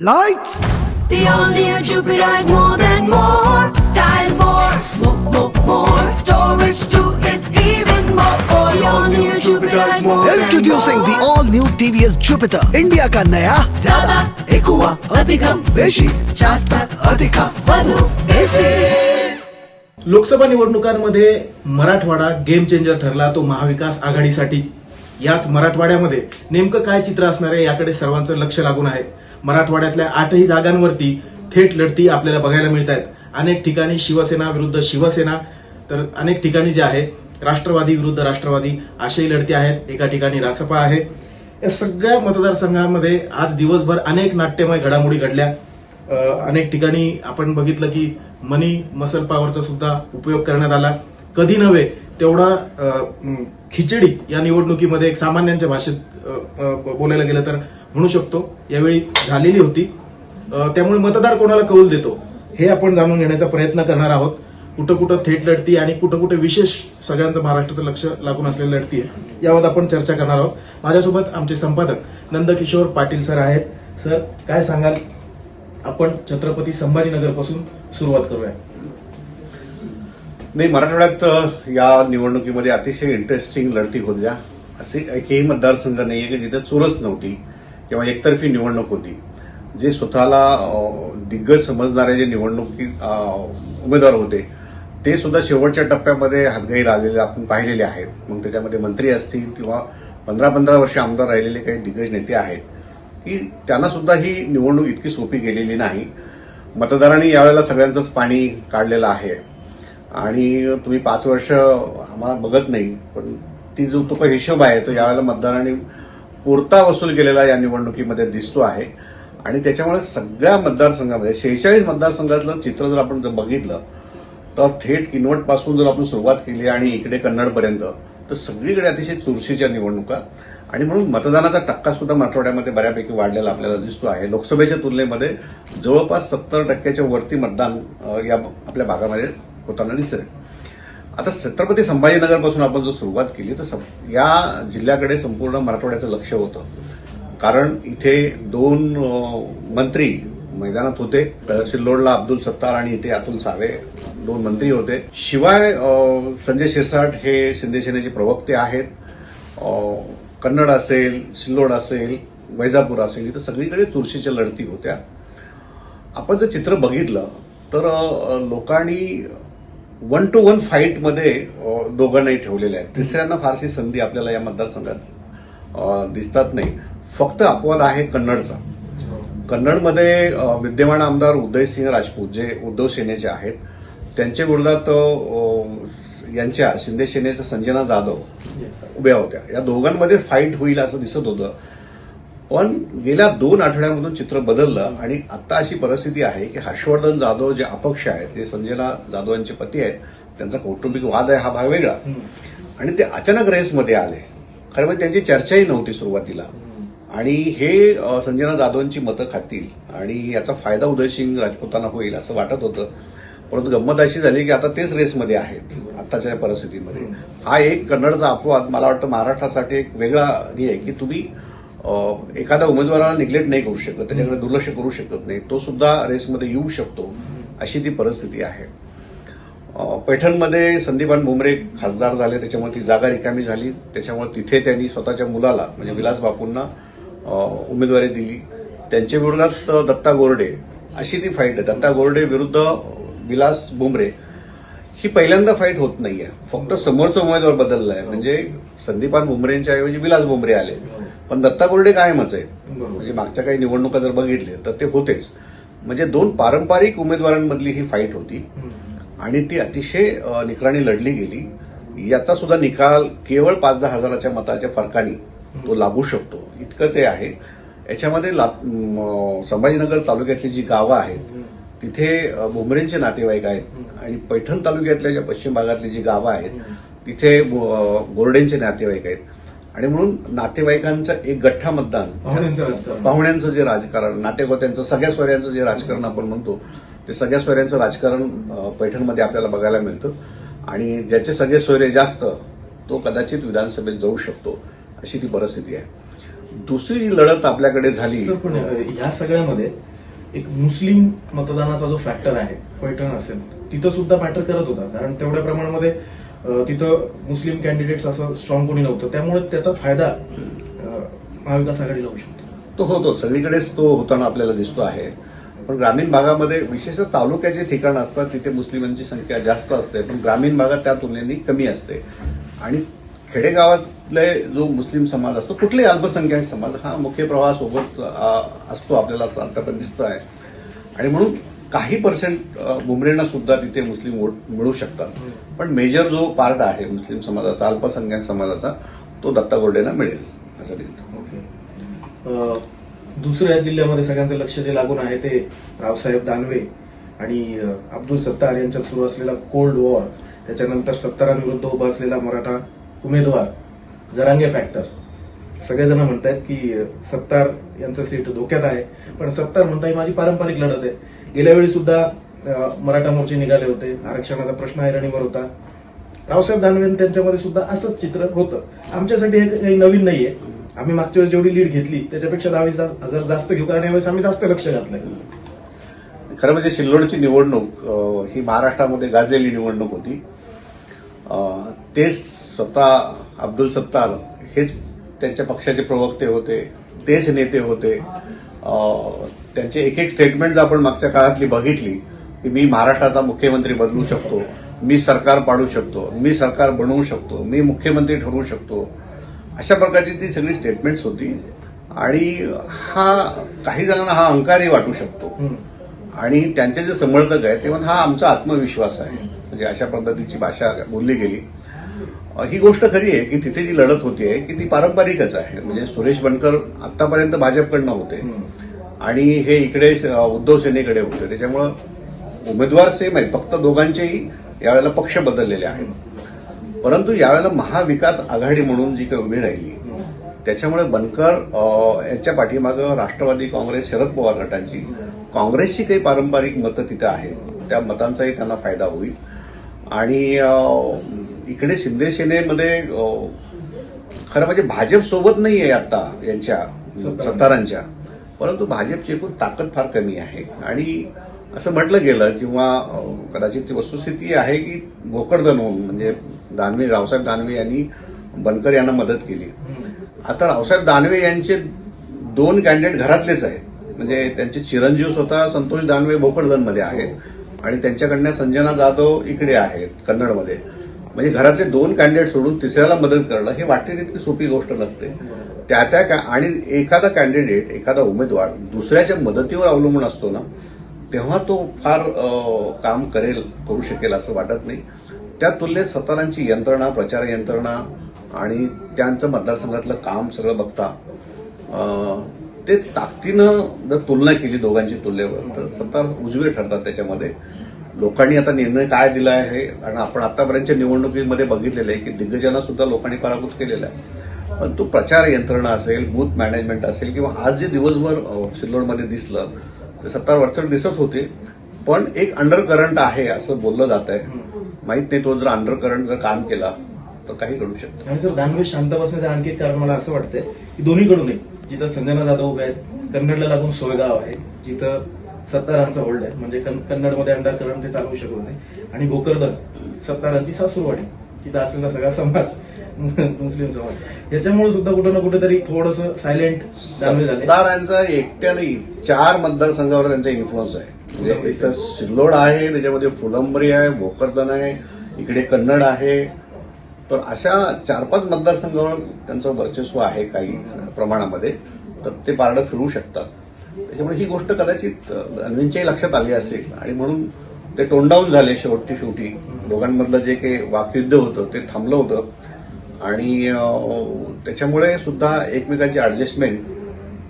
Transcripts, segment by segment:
Lights, The all new Jupiter is more than more. Style more, more, more, more. Storage too is even more. The all new Jupiter is more introducing the than more. all new TVS Jupiter, India का नया ज्यादा, एकुआ अधिकम, बेशी जास्त, अधिका વધુ, बेसी. लोकसभा निवडणुकांमध्ये Marathwada game changer ठरला तो महाविकास आघाडीसाठी याच मराठवाड्यामध्ये नेमकं काय चित्र असणार आहे याकडे सर्वांचं लक्ष लागून आहे मराठवाड्यातल्या आठही जागांवरती थेट लढती आपल्याला बघायला मिळत आहेत अनेक ठिकाणी शिवसेना विरुद्ध शिवसेना तर अनेक ठिकाणी जे आहे राष्ट्रवादी विरुद्ध राष्ट्रवादी अशाही लढती आहेत. एका ठिकाणी रासपा आहे. या सगळ्या मतदारसंघामध्ये आज दिवसभर अनेक नाट्यमय घडामोडी घडल्या. अनेक ठिकाणी आपण बघितलं की मनी मसल पॉवरचा सुद्धा उपयोग करण्यात आला. कधी नव्हे तेवढा खिचडी या निवडणुकीमध्ये एक सामान्यांच्या भाषेत बोलायला गेलं तर म्हणू शकतो. यावेळी झालेली होती. त्यामुळे मतदार कोणाला कौल देतो हे आपण जाणून घेण्याचा प्रयत्न करणार आहोत. कुठं कुठं थेट लढती आणि कुठं कुठं विशेष सगळ्यांचं महाराष्ट्राचं लक्ष लागून असलेली लढती आहे यावर आपण चर्चा करणार आहोत. माझ्यासोबत आमचे संपादक नंदकिशोर पाटील सर आहेत. सर काय सांगाल? आपण छत्रपती संभाजीनगरपासून सुरुवात करूया. नाही मराठवाड्यात या निवडणुकीमध्ये अतिशय इंटरेस्टिंग लढती होत्या. असे एकही मतदारसंघ नाही आहे की जिथे चुरस नव्हती. किंवा एकतर्फी निवडणूक होती. जे स्वतःला दिग्गज समजणारे जे निवडणुकी उमेदवार होते ते सुद्धा शेवटच्या टप्प्यामध्ये हातगाई आलेले आपण पाहिलेले आहेत. मग त्याच्यामध्ये मंत्री असतील किंवा पंधरा पंधरा वर्ष आमदार राहिलेले काही दिग्गज नेते आहेत की त्यांना सुद्धा ही निवडणूक इतकी सोपी गेलेली नाही. मतदारांनी यावेळेला सगळ्यांचंच पाणी काढलेलं आहे. आणि तुम्ही पाच वर्ष आम्हाला बघत नाही पण ती जो तो काही हिशोब आहे तो यावेळेला मतदारांनी पुरता वसूल केलेला या निवडणुकीमध्ये दिसतो आहे. आणि त्याच्यामुळे सगळ्या मतदारसंघामध्ये शेहेचाळीस मतदारसंघातलं चित्र जर आपण जर बघितलं तर थेट किनवटपासून जर आपण सुरुवात केली आणि इकडे कन्नडपर्यंत तर सगळीकडे अतिशय चुरशीच्या निवडणुका. आणि म्हणून मतदानाचा टक्का सुद्धा मराठवाड्यामध्ये बऱ्यापैकी वाढलेला आपल्याला दिसतो आहे. लोकसभेच्या तुलनेमध्ये जवळपास सत्तर टक्क्याच्या वरती मतदान या आपल्या भागामध्ये होताना दिसत आता छत्रपती संभाजीनगरपासून आपण जर सुरुवात केली तर या जिल्ह्याकडे संपूर्ण मराठवाड्याचं लक्ष होतं. कारण इथे दोन मंत्री मैदानात होते. सिल्लोडला अब्दुल सत्तार आणि इथे अतुल सावे दोन मंत्री होते. शिवाय संजय शिरसाट हे शिंदेसेनेचे प्रवक्ते आहेत. कन्नड असेल सिल्लोड असेल वैजापूर असेल इथं सगळीकडे चुरशीच्या लढती होत्या. आपण जर चित्र बघितलं तर लोकांनी वन टू वन फाईटमध्ये दोघांनाही ठेवलेले आहेत. तिसऱ्यांना फारशी संधी आपल्याला या मतदारसंघात दिसतात नाही. फक्त अपवाद आहे कन्नडचा. कन्नडमध्ये विद्यमान आमदार उदयसिंह राजपूत जे उद्धव सेनेचे आहेत त्यांच्या विरोधात यांच्या शिंदे सेनेच्या संजना जाधव उभ्या होत्या. या दोघांमध्ये फाईट होईल असं दिसत होतं. पण गेल्या दोन आठवड्यामधून चित्र बदललं आणि आता अशी परिस्थिती आहे की हर्षवर्धन जाधव जे अपक्ष आहेत जे संजना जाधव यांचे पती आहेत त्यांचा कौटुंबिक वाद आहे हा भाग वेगळा. आणि ते अचानक रेसमध्ये आले. खरं म्हणजे त्यांची चर्चाही नव्हती सुरुवातीला. आणि हे संजना जाधवांची मतं खातील आणि याचा फायदा उदयसिंग राजपूतांना होईल असं वाटत होतं. परंतु गंमत अशी झाली की आता तेच रेसमध्ये आहेत आताच्या परिस्थितीमध्ये. हा एक कन्नडचा अपवाद मला वाटतं महाराष्ट्रासाठी एक वेगळा हे आहे की तुम्ही एखाद्या उमेदवाराला निग्लेक्ट नाही करू शकत त्याच्याकडे दुर्लक्ष करू शकत नाही तो सुद्धा रेसमध्ये येऊ शकतो अशी ती परिस्थिती आहे. पैठणमध्ये संदीपान भुमरे खासदार झाले त्याच्यामुळे ती जागा रिकामी झाली त्याच्यामुळे तिथे त्यांनी स्वतःच्या मुलाला म्हणजे विलास बापूंना उमेदवारी दिली. त्यांच्या विरोधात दत्ता गोरडे अशी ती फाईट आहे. दत्ता गोरडे विरुद्ध विलास बुमरे ही पहिल्यांदा फाईट होत नाहीये. फक्त समोरचा उमेदवार बदलला आहे म्हणजे संदीपान बुमरेंच्या ऐवजी विलास बुमरे आले. पण दत्ता गोरडे कायमच आहे म्हणजे मागच्या काही निवडणुका जर बघितल्या तर ते होतेच. म्हणजे दोन पारंपरिक उमेदवारांमधली ही फाईट होती. आणि ती अतिशय निकराने लढली गेली. याचा सुद्धा निकाल केवळ पाच दहा हजाराच्या मताच्या फरकाने तो लागू शकतो. इतकं ते आहे. याच्यामध्ये संभाजीनगर तालुक्यातली जी गावं आहेत तिथे भुमरेंचे नातेवाईक आहेत. आणि पैठण तालुक्यातल्या ज्या पश्चिम भागातली जी गावं आहेत तिथे बोर्डेंचे नातेवाईक आहेत. आणि म्हणून नातेवाईकांचं एक गठ्ठा मतदान पाहुण्यांचं जे राजकारण नातेगोत्यांचं सगळ्या स्वऱ्यांचं जे राजकारण आपण म्हणतो ते सगळ्या स्वऱ्यांचं राजकारण पैठणमध्ये आपल्याला बघायला मिळतं. आणि ज्याचे सगळे सोयरे जास्त तो कदाचित विधानसभेत जाऊ शकतो अशी ती परिस्थिती आहे. दुसरी जी लढत आपल्याकडे झाली. पण ह्या सगळ्यामध्ये एक मुस्लिम मतदानाचा जो फॅक्टर आहे पैठण असेल तिथं सुद्धा मॅटर करत होता. कारण तेवढ्या प्रमाणामध्ये तिथं मुस्लिम कॅन्डिडेट्स असं स्ट्रॉंग कोणी नव्हतं. त्यामुळे त्याचा फायदा महाविकास आघाडीला होऊ शकतो. तो होतो. सगळीकडेच तो होताना आपल्याला दिसतो आहे. पण ग्रामीण भागामध्ये विशेषतः तालुक्याचे ठिकाण असतात तिथे मुस्लिमांची संख्या जास्त असते पण ग्रामीण भागात त्या तुलनेने कमी असते. आणि खेडेगावातले जो मुस्लिम समाज असतो कुठलाही अल्पसंख्याक समाज हा मुख्य प्रवाहासोबत असतो आपल्याला असं आतापर्यंत दिसत आहे आणि म्हणून काही पर्सेंट बुमरेंना सुद्धा तिथे मुस्लिम वोट मिळू शकतात. पण मेजर जो पार्ट आहे मुस्लिम समाजाचा अल्पसंख्याक समाजाचा तो दत्ता गोर्डेंना मिळेल असं ओके. दुसऱ्या जिल्ह्यामध्ये सगळ्यांचं लक्ष जे लागून आहे ते रावसाहेब दानवे आणि अब्दुल सत्तार यांच्यात सुरू असलेला कोल्ड वॉर त्याच्यानंतर सत्तारांविरुद्ध उभा असलेला मराठा उमेदवार जरांगे फॅक्टर सगळेजण म्हणतायत की सत्तार यांचं सीट धोक्यात आहे पण सत्तार म्हणताय माझी पारंपरिक लढत आहे. गेल्या वेळी सुद्धा मराठा मोर्चे निघाले होते. आरक्षणाचा प्रश्न ऐरणीवर होता. रावसाहेब दानवे त्यांच्यामध्ये सुद्धा असंच चित्र होतं. आमच्यासाठी हे काही नवीन नाहीये. आम्ही मागच्या वेळेस जेवढी लीड घेतली त्याच्यापेक्षा दहा वीस हजार जास्त घेऊ कारण यावेळेस आम्ही जास्त लक्ष घातलं खरं म्हणजे सिल्लोडची निवडणूक ही महाराष्ट्रामध्ये गाजलेली निवडणूक होती. तेच स्वतः अब्दुल सत्तार हेच त्यांच्या पक्षाचे प्रवक्ते होते. तेच नेते होते. त्यांचे एक एक स्टेटमेंट जर आपण मागच्या काळातली बघितली की मी महाराष्ट्राचा मुख्यमंत्री बदलू शकतो मी सरकार पाडू शकतो मी सरकार बनवू शकतो मी मुख्यमंत्री ठरवू शकतो अशा प्रकारची ती सगळी स्टेटमेंट्स होती. आणि हा काही जणांना हा अहंकारही वाटू शकतो. आणि त्यांचे जे समर्थक आहेत तेव्हा हा आमचा आत्मविश्वास आहे. म्हणजे अशा पद्धतीची भाषा बोलली गेली. ही गोष्ट खरी आहे की तिथे जी लढत होती आहे की ती पारंपरिकच आहे. म्हणजे सुरेश बनकर आतापर्यंत भाजपकडनं होते. आणि हे इकडे उद्धव सेनेकडे होते. त्याच्यामुळं उमेदवार सेम आहेत. फक्त दोघांचेही यावेळेला पक्ष बदललेले आहेत. परंतु यावेळेला महाविकास आघाडी म्हणून जी काही उभी राहिली त्याच्यामुळे बनकर यांच्या पाठीमागं राष्ट्रवादी काँग्रेस शरद पवार गटांची काँग्रेसची काही पारंपरिक मतं तिथं आहेत. त्या मतांचाही त्यांना फायदा होईल. आणि इकडे शिंदे सेनेमध्ये खरं म्हणजे भाजप सोबत नाही आहे आता यांच्या सत्तारांच्या. परंतु भाजपची एकूण ताकद फार कमी आहे. आणि असं म्हटलं गेलं किंवा कदाचित ती वस्तुस्थिती आहे की भोकरदन होऊन म्हणजे दानवे रावसाहेब दानवे यांनी बनकर यांना मदत केली. आता रावसाहेब दानवे यांचे दोन कॅन्डिडेट घरातलेच आहेत. म्हणजे त्यांचे चिरंजीव स्वतः संतोष दानवे भोकरदनमध्ये आहेत. आणि त्यांच्याकडनं संजना जाधव इकडे आहेत कन्नडमध्ये. म्हणजे घरातले दोन कॅन्डिडेट सोडून तिसऱ्याला मदत करणं हे वाटते तितकी सोपी गोष्ट नसते. त्या त्या का- आणि एखादा कॅन्डिडेट एखादा उमेदवार दुसऱ्याच्या मदतीवर अवलंबून असतो ना तेव्हा तो फार काम करेल करू शकेल असं वाटत नाही. त्या तुलनेत सत्तारांची यंत्रणा प्रचार यंत्रणा आणि त्यांचं मतदारसंघातलं काम सगळं बघता ते ताकदीनं जर तुलना केली दोघांची तुलनेवर तर सत्तार उजवे ठरतात त्याच्यामध्ये. लोकांनी आता निर्णय काय दिला आहे आणि आपण आतापर्यंतच्या निवडणुकीमध्ये बघितलेलं आहे की दिग्गजांना सुद्धा लोकांनी पराभूत केलेला आहे. पण तो प्रचार यंत्रणा असेल बूथ मॅनेजमेंट असेल किंवा आज जे दिवसभर सिल्लोडमध्ये दिसलं ते सत्तार वरचढ दिसत होते पण एक अंडर करंट आहे असं बोललं जात आहे माहीत नाही तो जर अंडर करंट जर काम केला तर काही घडू शकतं. आणि सर दानवे शांत बसण्याचं आणखी एक कारण मला असं वाटतंय की दोन्हीकडून जिथं संजना जाधव उभे आहेत कन्नडला लागून सोयगाव आहे जिथं सत्तारांचा होल्ड आहे. म्हणजे कन- कन्नडमध्ये अंडर करंट ते चालवू शकत नाही. आणि भोकरदन सत्तारांची सासूरवाडी तिथं असलेला सगळा समाज मुस्लिम समाज याच्यामुळे सुद्धा कुठं ना कुठेतरी थोडस सायलेंट सत्तारांचा एकट्याने चार मतदारसंघावर त्यांचा इन्फ्लुअन्स आहे. म्हणजे इथं सिल्लोड आहे त्याच्यामध्ये फुलंबरी आहे भोकरदन आहे इकडे कन्नड आहे. तर अशा चार पाच मतदारसंघावर त्यांचं वर्चस्व आहे काही प्रमाणामध्ये तर ते पारडं फिरू शकतात. त्याच्यामुळे ही गोष्ट कदाचित अनविनच्याही लक्षात आली असेल. आणि म्हणून ते टोंडाऊन झाले शेवटी शेवटी. दोघांमधलं जे काही वाकयुद्ध होतं ते थांबलं होतं. आणि त्याच्यामुळे सुद्धा एकमेकांची ॲडजस्टमेंट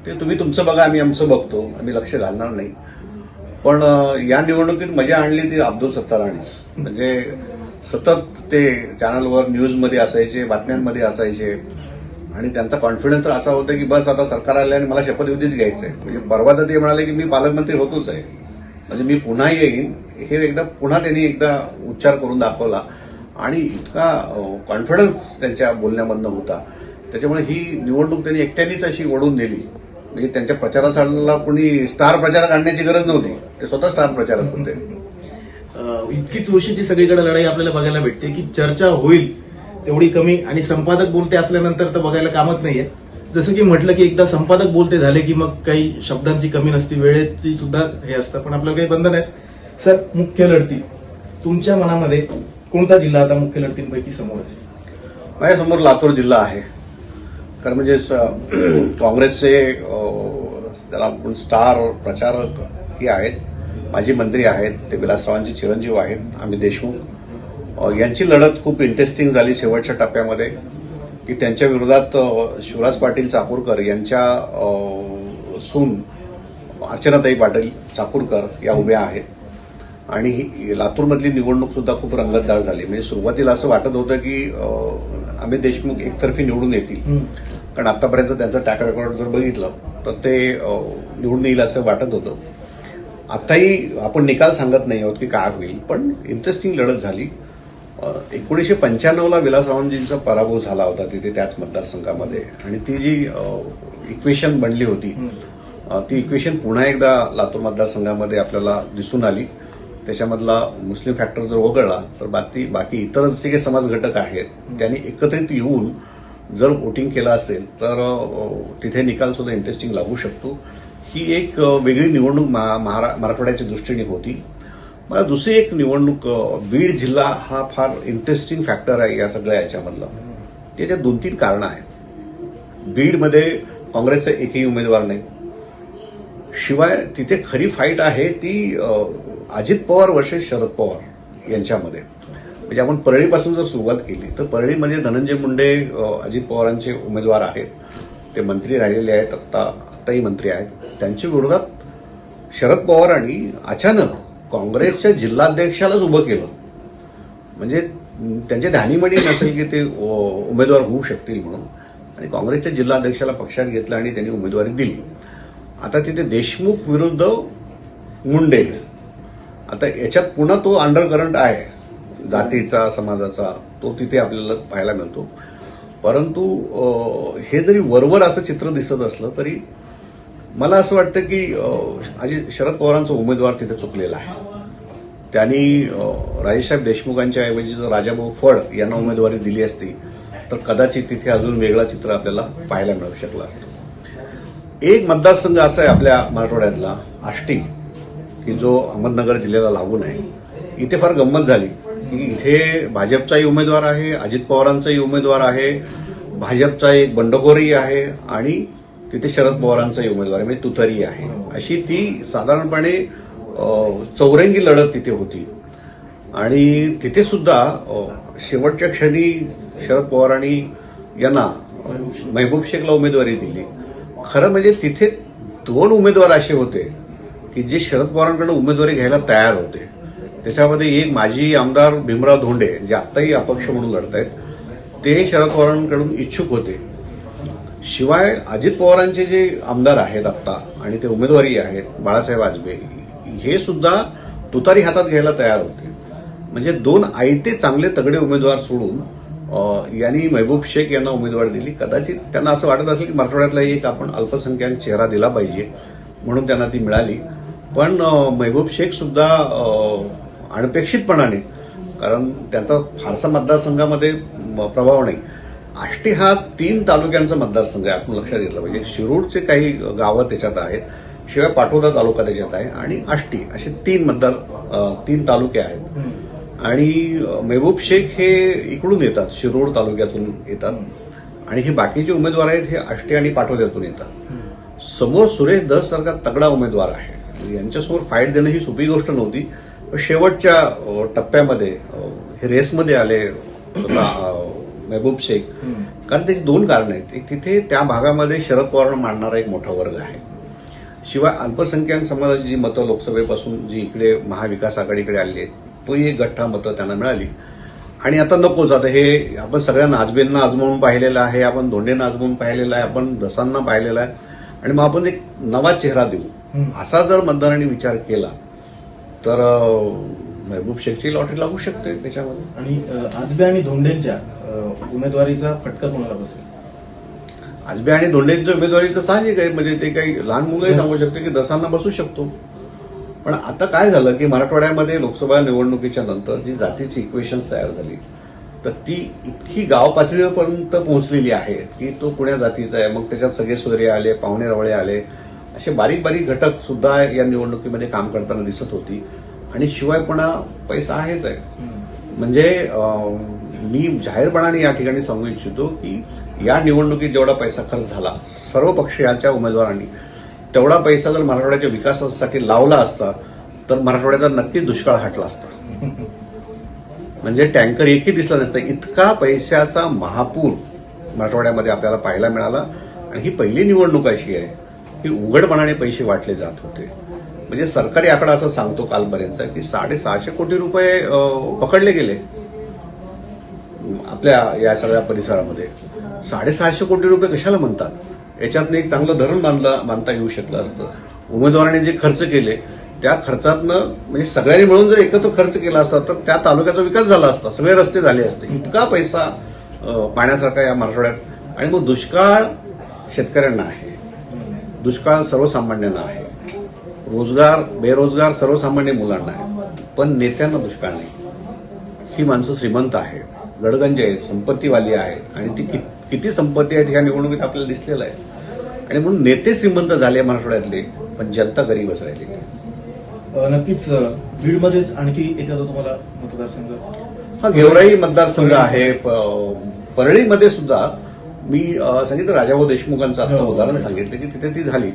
ते तुम्ही तुमचं बघा आम्ही आमचं बघतो. आम्ही लक्ष घालणार नाही. पण या निवडणुकीत मजा आणली ती अब्दुल सत्ताराणीच म्हणजे सतत ते चॅनलवर न्यूजमध्ये असायचे बातम्यांमध्ये असायचे. आणि त्यांचा कॉन्फिडन्स तर असा होता की बस आता सरकार आले आणि मला शपथविधीच आहे म्हणजे परवा तर ते म्हणाले की मी पालकमंत्री होतोच आहे. म्हणजे मी पुन्हा येईन. हे एकदा पुन्हा त्यांनी एकदा उच्चार करून दाखवला. आणि इतका कॉन्फिडन्स त्यांच्या बोलण्यामधनं होता. त्याच्यामुळे ही निवडणूक त्यांनी एकट्यानेच अशी ओढून दिली म्हणजे त्यांच्या प्रचाराला कोणी स्टार प्रचारक आणण्याची गरज नव्हती. ते स्वतः स्टार प्रचारक होते. अं, इतकी चुरशीची सगळीकडे लढाई आपल्याला बघायला भेटते की चर्चा होईल. तेवढी कमी आणि संपादक बोलते असल्यानंतर तर बघायला कामच नाहीये. जसं की म्हटलं की एकदा संपादक बोलते झाले की मग काही शब्दांची कमी नसती वेळेची सुद्धा हे असतं पण आपल्याला काही बंधन आहेत. सर मुख्य लढती. तुमच्या मनामध्ये कोणता जिल्हा आता मुख्य लढतींपैकी समोर आहे? माझ्यासमोर लातूर जिल्हा आहे. कारण म्हणजे काँग्रेसचे त्याला आपण स्टार प्रचारक हे आहेत. माजी मंत्री आहेत. ते विलासरावांचे चिरंजीव आहेत. आम्ही देशमुख यांची लढत खूप इंटरेस्टिंग झाली शेवटच्या टप्प्यामध्ये की त्यांच्या विरोधात शिवराज पाटील चाकूरकर यांच्या सून अर्चनाताई पाटील चाकूरकर या उभ्या आहेत. आणि ही लातूरमधली निवडणूक सुद्धा खूप रंगतदार झाली. म्हणजे सुरुवातीला असं वाटत होतं की अमित देशमुख एकतर्फी निवडून येतील. कारण आतापर्यंत त्यांचं ट्रॅक रेकॉर्ड जर बघितलं तर ते निवडून येईल असं वाटत होतं. आताही आपण निकाल सांगत नाही आहोत की काय होईल पण इंटरेस्टिंग लढत झाली. एकोणीसशे पंच्याण्णवला विलासरावांजींचा पराभव झाला होता तिथे त्याच मतदारसंघामध्ये. आणि ती जी इक्वेशन बनली होती ती इक्वेशन पुन्हा एकदा लातूर मतदारसंघामध्ये आपल्याला दिसून आली. त्याच्यामधला मुस्लिम फॅक्टर जर वगळला तर बाकी बाकी इतर जे काही समाज घटक आहेत त्यांनी एकत्रित येऊन जर वोटिंग केलं असेल तर तिथे निकाल सुद्धा इंटरेस्टिंग लागू शकतो. ही एक वेगळी निवडणूक महा- मराठवाड्याच्या दृष्टीने होती. मला दुसरी एक निवडणूक बीड जिल्हा हा फार इंटरेस्टिंग फॅक्टर आहे या सगळ्या याच्यामधला. याच्यात दोन तीन कारणं आहेत. बीडमध्ये काँग्रेसचा एकही उमेदवार नाही. शिवाय तिथे खरी फाईट आहे ती अजित पवार वर्सेस शरद पवार यांच्यामध्ये. म्हणजे आपण परळीपासून जर सुरुवात केली तर परळीमध्ये धनंजय मुंडे अजित पवारांचे उमेदवार आहेत. ते मंत्री राहिलेले आहेत आत्ता आत्ताही मंत्री आहेत. त्यांच्या विरोधात शरद पवारांनी अचानक काँग्रेसच्या जिल्हाध्यक्षालाच उभं केलं. म्हणजे त्यांच्या ध्यानीमणी नसेल की ते उमेदवार होऊ शकतील म्हणून. आणि काँग्रेसच्या जिल्हाध्यक्षाला पक्षात घेतलं आणि त्यांनी उमेदवारी दिली. आता तिथे देशमुख विरुद्ध मुंडे. आता याच्यात पुन्हा तो अंडर करंट आहे. जातीचा समाजाचा तो तिथे आपल्याला पाहायला मिळतो. परंतु हे जरी वरवर असं चित्र दिसत असलं तरी मला असं वाटतं की अजित शरद पवारांचा उमेदवार तिथे चुकलेला आहे. त्यांनी अ, राजेसाहेब देशमुखांच्या ऐवजी जर राजाभाऊ फड यांना उमेदवारी दिली असती तर कदाचित तिथे अजून वेगळा चित्र आपल्याला पाहायला मिळू शकला एक मतदारसंघ असा आहे आपल्या मराठवाड्यातला आष्टी की जो अहमदनगर जिल्ह्याला लागून आहे इथे फार गंमत झाली की इथे भाजपचाही उमेदवार आहे अजित पवारांचाही उमेदवार आहे भाजपचा एक बंडखोरही आहे आणि तिथे शरद पवारांचाही उमेदवार आहे म्हणजे तुतारी आहे. अशी ती साधारणपणे चौरंगी लढत तिथे होती. आणि तिथे सुद्धा शेवटच्या क्षणी शरद पवारांनी यांना महबूब शेखला उमेदवारी दिली. खरं म्हणजे तिथे दोन उमेदवार असे होते की जे शरद पवारांकडे उमेदवारी घ्यायला तयार होते. त्याच्यामध्ये एक माजी आमदार भीमराव धोंडे जे आत्ताही अपक्ष म्हणून लढत आहेत ते शरद पवारांकडून इच्छुक होते. शिवाय अजित पवारांचे जे आमदार आहेत आत्ता आणि ते उमेदवारी आहेत बाळासाहेब आजबे हे सुद्धा तुतारी हातात घ्यायला तयार होते. म्हणजे दोन आयते चांगले तगडे उमेदवार सोडून यांनी महबूब शेख यांना उमेदवारी दिली. कदाचित त्यांना असं वाटत असेल की मराठवाड्यातला एक आपण अल्पसंख्याक चेहरा दिला पाहिजे म्हणून त्यांना ती मिळाली. पण महबूब शेख सुद्धा अनपेक्षितपणाने कारण त्यांचा फारसा मतदारसंघामध्ये प्रभाव नाही. आष्टी हा तीन तालुक्यांचा मतदारसंघ आहे आपण लक्षात घेतलं पाहिजे. शिरूरचे काही गावं त्याच्यात आहेत शिवाय पाटोदा तालुका त्याच्यात आहे आणि आष्टी असे तीन मतदार तीन तालुके आहेत. आणि महबूब शेख हे इकडून येतात शिरोड तालुक्यातून येतात. आणि हे बाकीचे उमेदवार आहेत हे आष्टी आणि पाटोद्यातून येतात. समोर सुरेश दस सारखा तगडा उमेदवार आहे. म्हणजे यांच्यासमोर फाईट देणं ही सोपी गोष्ट नव्हती. पण शेवटच्या टप्प्यामध्ये हे रेसमध्ये आले स्वतः, महबूब शेख. कारण त्याची दोन कारण आहेत. एक तिथे त्या भागामध्ये शरद पवारांना मांडणारा एक मोठा वर्ग आहे. शिवाय अल्पसंख्याक समाजाची जी मतं लोकसभेपासून जी इकडे महाविकास आघाडीकडे आली आहेत तोही एक गठ्ठा मतं त्यांना मिळाली. आणि आता नकोच आता हे आपण सगळ्यांना आजबेंना आजमावून पाहिलेलं आहे आपण धोंडेंना आजमावून पाहिलेलं आहे आपण दसांना पाहिलेलं आहे. आणि मग आपण एक नवा चेहरा देऊ. असा जर मतदारांनी विचार केला तर महबूब शेखची लॉटरी लागू शकते त्याच्यामध्ये. आणि आजबे आणि धोंडेंच्या उमेदवारीचा फटका कोणाला बसेल? आजबे आणि धोंडेंचं उमेदवारीचं साहजिक आहे म्हणजे ते काही लहान मुलंही सांगू शकते की दसांना बसू शकतो. पण आता काय झालं की मराठवाड्यामध्ये लोकसभा निवडणुकीच्या नंतर जी जातीची इक्वेशन्स तयार झाली तर ती इतकी गाव पातळीपर्यंत पोहोचलेली आहे की तो कुण्या जातीचा आहे मग त्याच्यात सगळे सोयरे आले पाहुणे रावळे आले असे बारीक बारीक घटक सुद्धा या निवडणुकीमध्ये काम करताना दिसत होती. आणि शिवाय पुन्हा पैसा आहेच आहे. म्हणजे मी जाहीरपणाने या ठिकाणी सांगू इच्छितो की या निवडणुकीत जेवढा पैसा खर्च झाला सर्व पक्षाच्या उमेदवारांनी तेवढा पैसा जर मराठवाड्याच्या विकासासाठी लावला असता तर मराठवाड्याचा नक्की दुष्काळ हटला असता. म्हणजे टँकर एकही दिसला नसता. इतका पैशाचा महापूर मराठवाड्यामध्ये आपल्याला पाहायला मिळाला. आणि ही पहिली निवडणूक अशी आहे की उघडपणाने पैसे वाटले जात होते. म्हणजे सरकारी आकडा असं सांगतो कालपर्यंत की साडेसहाशे कोटी रुपये पकडले गेले. आपल्या या सगळ्या परिसरामध्ये. साडेसहाशे कोटी रुपये कशाला म्हणतात? याच्यातनं एक चांगलं धरण बांधलं बांधता येऊ शकलं असतं. उमेदवारांनी जे खर्च केले त्या खर्चातनं म्हणजे सगळ्यांनी मिळून जर एकत्र खर्च केला असता तर त्या तालुक्याचा विकास झाला असता सगळे रस्ते झाले असते. इतका पैसा पाण्यासारखा या मराठवाड्यात. आणि मग दुष्काळ शेतकऱ्यांना आहे. दुष्काळ सर्वसामान्यांना आहे. रोजगार बेरोजगार सर्वसामान्य मुलांना आहे. पण नेत्यांना दुष्काळ नाही. ही माणसं श्रीमंत आहेत. गडगंज आहेत संपत्तीवाली आहेत आणि ती किती संपत्ती आहेत ह्या निवडणुकीत आपल्याला दिसलेलं आहे आणि म्हणून नेते श्रीमंत झाले मराठवाड्यातले पण जनता गरीबच राहिलेली आहे. अ, नक्कीच बीडमध्येच आणखी एखादा तुम्हाला मतदारसंघ हा गेवराई मतदारसंघ आहे परळीमध्ये सुद्धा मी सांगितलं राजाभाऊ देशमुखांचं आता हो. उदाहरण सांगितलं की तिथे ती झाली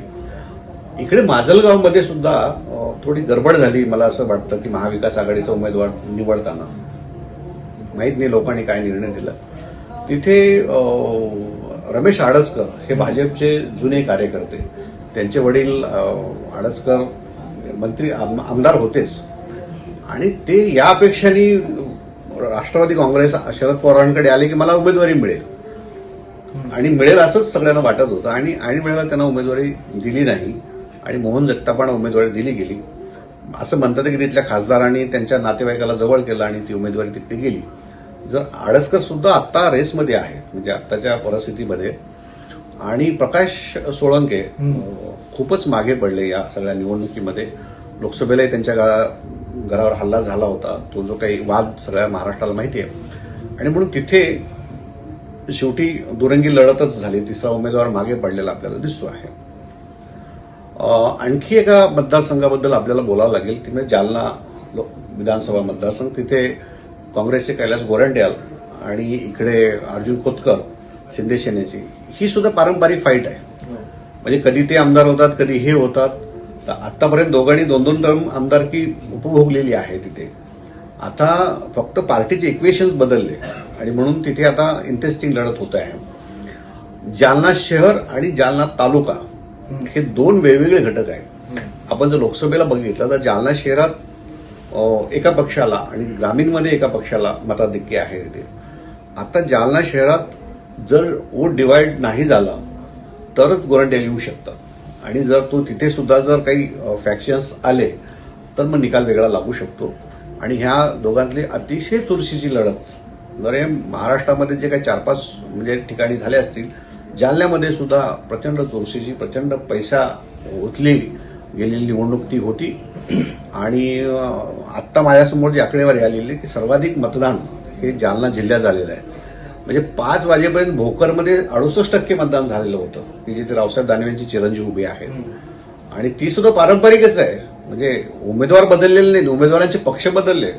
इकडे माजलगावमध्ये सुद्धा थोडी गडबड झाली मला असं वाटतं की महाविकास आघाडीचा उमेदवार निवडताना माहीत नाही लोकांनी काय निर्णय दिला. तिथे रमेश आडसकर हे भाजपचे जुने कार्यकर्ते. त्यांचे वडील आडसकर मंत्री आम- आमदार होतेच. आणि ते या अपेक्षाने राष्ट्रवादी काँग्रेस शरद पवारांकडे आले की मला उमेदवारी मिळेल. आणि मिळेल असंच सगळ्यांना वाटत होतं. आणि ऐन वेळेला त्यांना उमेदवारी दिली नाही. आणि मोहन जगतापांना उमेदवारी दिली गेली. असं म्हणतात की तिथल्या खासदारांनी त्यांच्या नातेवाईकाला जवळ केलं आणि ती उमेदवारी तिथे गेली. जर आडसकर सुद्धा आत्ता रेसमध्ये आहे म्हणजे आत्ताच्या परिस्थितीमध्ये आणि प्रकाश सोळंके खूपच मागे पडले या सगळ्या निवडणुकीमध्ये. लोकसभेलाही त्यांच्या घरा- घरावर हल्ला झाला होता. तो जो काही वाद सगळ्या महाराष्ट्राला माहिती आहे. आणि म्हणून तिथे शेवटी दुरंगी लढतच झाली. तिसरा उमेदवार मागे पडलेला आपल्याला दिसतो आहे. आणखी एका मतदारसंघाबद्दल आपल्याला बोलावं लागेल. ती म्हणजे जालना विधानसभा मतदारसंघ. तिथे काँग्रेसचे कैलास गोरंट्याल आणि इकडे अर्जुन खोतकर शिंदे सेनेची ही सुद्धा पारंपरिक फाईट आहे. म्हणजे कधी ते आमदार होतात कधी हे होतात. तर आतापर्यंत दोघांनी दोन दोन टर्म आमदारकी उपभोगलेली आहे तिथे. आता फक्त पार्टीचे इक्वेशन्स बदलले आणि म्हणून तिथे आता इंटरेस्टिंग लढत होत आहे. जालना शहर आणि जालना तालुका हे दोन वेगवेगळे घटक आहेत. आपण जर लोकसभेला बघितलं तर जालना शहरात एका पक्षाला आणि ग्रामीणमध्ये एका पक्षाला मताधिक्य आहे ते. आता जालना शहरात जर वोट डिवाइड नाही झाला तरच गोरंट्या येऊ शकतात. आणि जर तो तिथे सुद्धा जर काही फॅक्शन्स आले तर मग निकाल वेगळा लागू शकतो. आणि ह्या दोघांतली अतिशय चुरशीची लढत जर हे महाराष्ट्रामध्ये जे काही चार पाच म्हणजे ठिकाणी झाले असतील जालन्यामध्ये सुद्धा प्रचंड चुरशीची प्रचंड पैसा ओतलेली गेलेली निवडणूक ती होती. आणि आत्ता माझ्यासमोर जी आकडेवारी आलेली की सर्वाधिक मतदान हे जालना जिल्ह्यात झालेलं आहे. म्हणजे पाच वाजेपर्यंत भोकरमध्ये अडुसष्ट टक्के मतदान झालेलं होतं की जिथे रावसाहेब दानवे यांची चिरंजीव उभी आहेत. आणि ती सुद्धा पारंपरिकच आहे. म्हणजे उमेदवार बदललेले नाहीत उमेदवारांचे पक्ष बदलले.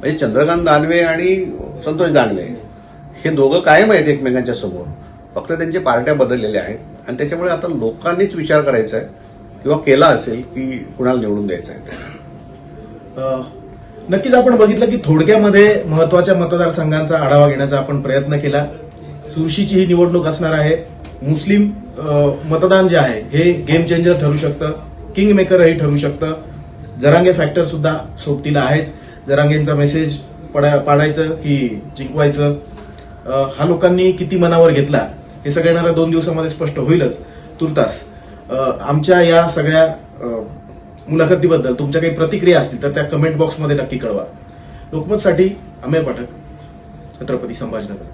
म्हणजे चंद्रकांत दानवे आणि संतोष दानवे हे दोघं कायम आहेत एकमेकांच्या समोर. फक्त त्यांच्या पार्ट्या बदललेल्या आहेत. आणि त्याच्यामुळे आता लोकांनीच विचार करायचा आहे किंवा केला असेल की कुणाला निवडून द्यायचं आहे नक्कीच आपण बघितलं की थोडक्यामध्ये महत्त्वाच्या मतदारसंघांचा आढावा घेण्याचा आपण प्रयत्न केला. चुरशीची ही निवडणूक असणार आहे. मुस्लिम मतदान जे आहे हे गेम चेंजर ठरू शकतं. किंग मेकरही ठरू शकतं. जरांगे फॅक्टर सुद्धा सोबतीला आहेच. जरांगेंचा मेसेज पडा- पाडायचं की जिंकवायचं. हा लोकांनी किती मनावर घेतला हे सगळ्यांना दोन दिवसामध्ये स्पष्ट होईलच. तुर्तास आमच्या या सगळ्या मुलाखतीबद्दल तुमच्या काही प्रतिक्रिया असतील तर त्या कमेंट बॉक्समध्ये नक्की कळवा. लोकमतसाठी अमेय पाठक छत्रपती संभाजीनगर.